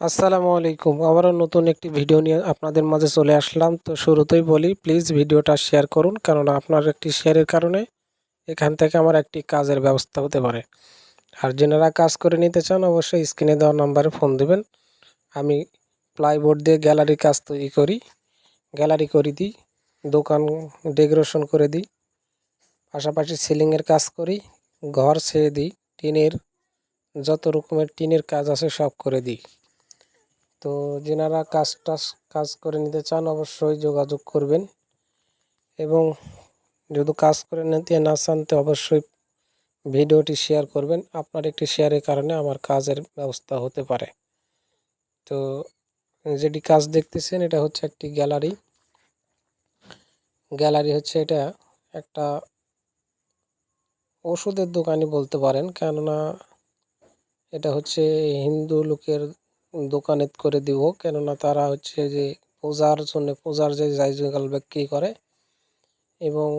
আসসালামু আলাইকুম। আবারও নতুন একটি ভিডিও নিয়ে আপনাদের মাঝে চলে আসলাম। তো শুরুতেই বলি প্লিজ ভিডিওটা শেয়ার করুন, কেননা আপনার একটি শেয়ারের কারণে এখান থেকে আমার একটি কাজের ব্যবস্থা হতে পারে। আর যেনারা কাজ করে নিতে চান, অবশ্যই স্ক্রিনে দেওয়া নাম্বারে ফোন দেবেন। আমি প্লাইবোর্ড দিয়ে গ্যালারি কাজ তৈরি করি। গ্যালারি করে দিই, দোকান ডেকোরেশন করে দিই, পাশাপাশি সিলিংয়ের কাজ করি, ঘর ছেড়ে দিই, টিনের যত রকমের টিনের কাজ আছে সব করে দিই। তো যেনারা কাজ টাজ কাজ করে নিতে চান অবশ্যই যোগাযোগ করবেন। এবং যদি কাজ করে নিতে না চান, তো অবশ্যই ভিডিওটি শেয়ার করবেন। আপনার একটি শেয়ারের কারণে আমার কাজের ব্যবস্থা হতে পারে। তো যেটি কাজ দেখতেছেন, এটা হচ্ছে একটি গ্যালারি। গ্যালারি হচ্ছে এটা একটা ওষুধের দোকানই বলতে পারেন। কেননা এটা হচ্ছে হিন্দু লোকের দোকানে করে দিব। কেননা তারা হচ্ছে যে পূজার জন্য, পূজার যে জায়গাল বিক্রি করে এবং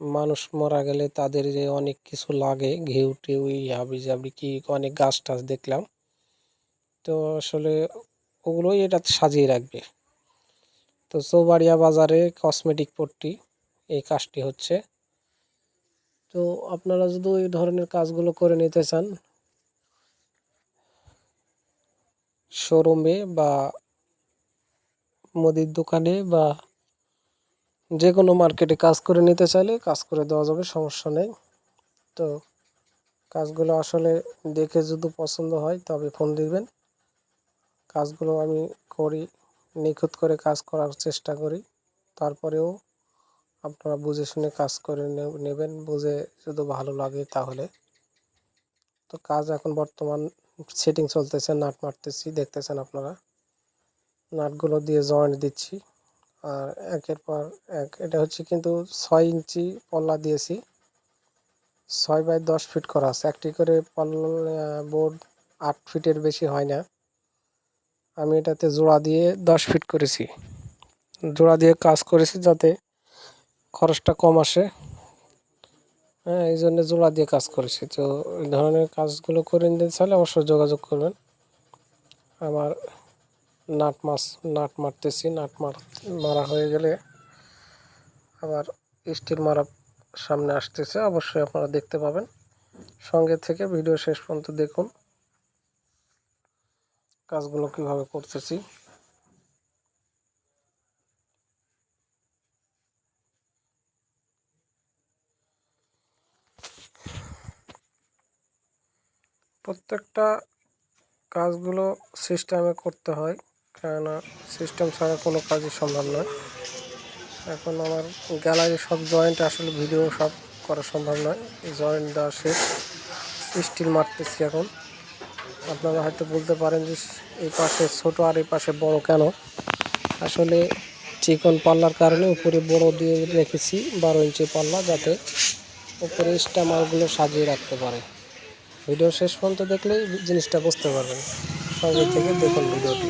মানুষ মারা গেলে তাদের যে অনেক কিছু লাগে, ঘেউ টেউ হাবি জাবি কি অনেক গাছ টাছ দেখলাম। তো আসলে ওগুলোই এটা সাজিয়ে রাখবে। তো চৌবাড়িয়া বাজারে কসমেটিক পট্টি, এই কাজটি হচ্ছে। তো আপনারা যদি এই ধরনের কাজগুলো করে নিতে চান শোরুমে বা মুদির দোকানে বা যে কোনো মার্কেটে কাজ করে নিতে চাইলে কাজ করে দেওয়া যাবে, সমস্যা নেই। তো কাজগুলো আসলে দেখে যদি পছন্দ হয় তবে ফোন দিবেন। কাজগুলো আমি করি, নিখুঁত করে কাজ করার চেষ্টা করি। তারপরেও আপনারা বুঝে শুনে কাজ করে নেবেন, বুঝে যদি ভালো লাগে তাহলে। তো কাজ এখন বর্তমান সেটিং চলতেছে, নাট মারতেছি, দেখতেছেন আপনারা। নাটগুলো দিয়ে জয়েন্ট দিচ্ছি। আর একের পর এক, এটা হচ্ছে কিন্তু ছয় ইঞ্চি পল্লা দিয়েছি। ছয় বাই দশ ফিট করা আছে। একটি করে পল্লা বোর্ড আট ফিটের বেশি হয় না। আমি এটাতে জোড়া দিয়ে দশ ফিট করেছি। জোড়া দিয়ে কাজ করেছি যাতে খরচটা কম আসে। হ্যাঁ এই জন্য জোড়া দিয়ে কাজ করেছি। তো এই ধরনের কাজগুলো করে নিতে চাইলে অবশ্যই যোগাযোগ করবেন। আমার নাট মাছ, নাট মারতেছি, নাট মার, মারা হয়ে গেলে আবার স্টিল মারা সামনে আসতেছে, অবশ্যই আপনারা দেখতে পাবেন। সঙ্গে থেকে ভিডিও শেষ পর্যন্ত দেখুন। কাজগুলো কীভাবে করতেছি। প্রত্যেকটা কাজগুলো সিস্টেমে করতে হয়, কেননা সিস্টেম ছাড়া কোনো কাজই সম্ভব নয়। এখন আমার গ্যালারি সব জয়েন্ট আসলে ভিডিও সব করা সম্ভব নয় জয়েন্ট দেওয়া শেষ। স্টিল মারতেছি এখন। আপনারা হয়তো বলতে পারেন যে এই পাশে ছোট আর এই পাশে বড় কেন? আসলে চিকন পাল্লার কারণে উপরে বড় দিয়ে রেখেছি, বারো ইঞ্চি পাল্লা, যাতে উপরে স্টামারগুলো সাজিয়ে রাখতে পারে। ভিডিও শেষ পর্যন্ত দেখলেই জিনিসটা বুঝতে পারবেন। সঙ্গে থেকে দেখুন ভিডিওটি।